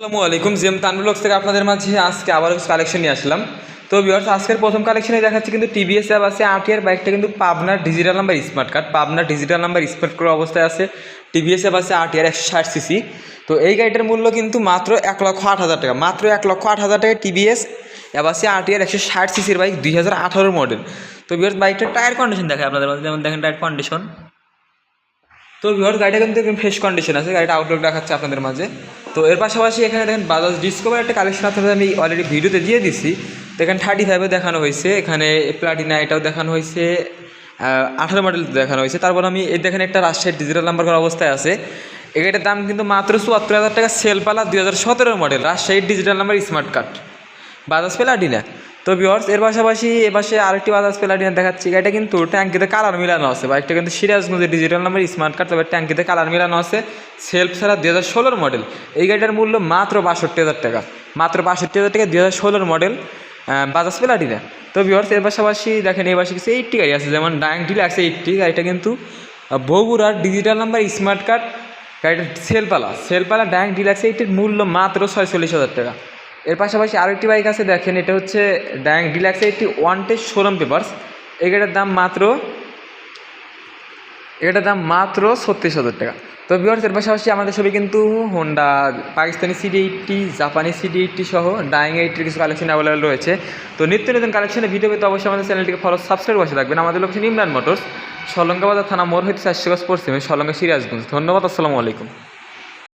আসসালামু আলাইকুম, জিএম তানভুলক্স থেকে আপনাদের মাঝে আজকে আবার কালেকশন নিয়ে আসলাম। তো ভিউয়ার্স আজকের প্রথম কালেকশনে দেখাচ্ছি কিন্তু টিভিএস অ্যাপ আছে আটিয়ার বাইকটা কিন্তু পাবনার ডিজিটাল নাম্বার স্মার্ট কার্ড পাবনার ডিজিটাল নাম্বার স্মার্ট কার্ড অবস্থায় আছে। টিভিএস অ্যাপ আছে আটিয়ার একশো ষাট সিসি তো এই গাড়িটার মূল্য কিন্তু মাত্র এক লক্ষ আট হাজার টাকা, মাত্র এক লক্ষ আট হাজার টাকা টিভিএস অ্যাপ আছে আটিয়ার একশো ষাট সিসির বাইক দুই হাজার আঠারোর মডেল তো ভিউয়ার্স বাইকটার টায়ার কন্ডিশন দেখায় আপনাদের মধ্যে যেমন দেখেন টায়ার কন্ডিশন তো ভিওর গাড়িটা কিন্তু একদম ফ্রেশ কন্ডিশন আছে, গাড়িটা আউটলুক দেখাচ্ছে আপনাদের মাঝে। তো এর পাশাপাশি এখানে দেখেন বাজাজ ডিসকভার একটা কালেকশন আপনাদের আমি অলরেডি ভিডিওতে দিয়ে দিছি। তো এখানে থার্টি ফাইভে দেখানো হয়েছে, এখানে প্লাটিনা এটাও দেখানো হয়েছে আঠারো মডেল দেখানো হয়েছে। তারপর আমি এই দেখেন একটা রাজশাহীর ডিজিটাল নাম্বার করা অবস্থায় আছে। এই গাড়িটার দাম কিন্তু মাত্র চুয়াত্তর হাজার টাকা সেল পালা দুই হাজার সতেরো মডেল রাজশাহীর digital number smart card Bajaj Platina তো ভিওর্স এর পাশাপাশি এ পাশে আরেকটি বাজাজ প্লাটিনা দেখাচ্ছি গাড়িটা কিন্তু ট্যাঙ্কিতে কালার মিলানো আছে বাইকটা কিন্তু সিরাজগঞ্জের ডিজিটাল নাম্বার স্মার্ট কার্ড তবে ট্যাঙ্কিতে কালার মিলানো আছে সেলফ ছাড়া দুই হাজার ষোলোর মডেল এই গাড়িটার মূল্য মাত্র বাষট্টি হাজার টাকা, মাত্র বাষট্টি হাজার টাকা দুই হাজার ষোলোর মডেল বাজাজ প্লাটিনা তো ভিওর্স এর পাশাপাশি দেখেন, এই পাশে কিছু এইটটি গাড়ি আছে, যেমন ডায়াং ডিলাক্স এইটটি গাড়িটা কিন্তু বগুড়ার ডিজিটাল নাম্বার স্মার্ট কার্ড গাড়িটার সেলপালা সেলপালা ডায়াং ডিলাক্স এইটির মূল্য মাত্র ছয়চল্লিশ হাজার টাকা। এর পাশাপাশি আরও একটি বাইক আছে, দেখেন, এটা হচ্ছে ড্যাং ডিলাক্স একটি ওয়ান শোরুম পেপার্স এটার দাম মাত্র এটার দাম মাত্র ছত্রিশ হাজার টাকা। তো বিহার এর পাশাপাশি আমাদের সবই কিন্তু হোন্ডা পাকিস্তানি সিডি এইটটি জাপানি সিডি এইটটি সহ ডাইং এইটটির কিছু কালেকশন অ্যাভেলেবল রয়েছে। তো নিত্য নতুন কালেকশনের ভিডিও পেতে অবশ্যই আমাদের চ্যানেলটিকে ফলো সাবস্ক্রাইব বসে থাকবেন। আমাদের লোকেশন ইমরান মোটরস সলঙ্গাবাজার থানা মোড় হইতে চারশো গজ পশ্চিমে সলঙ্গা সিরাজগঞ্জ। ধন্যবাদ, আসসালামু আলাইকুম।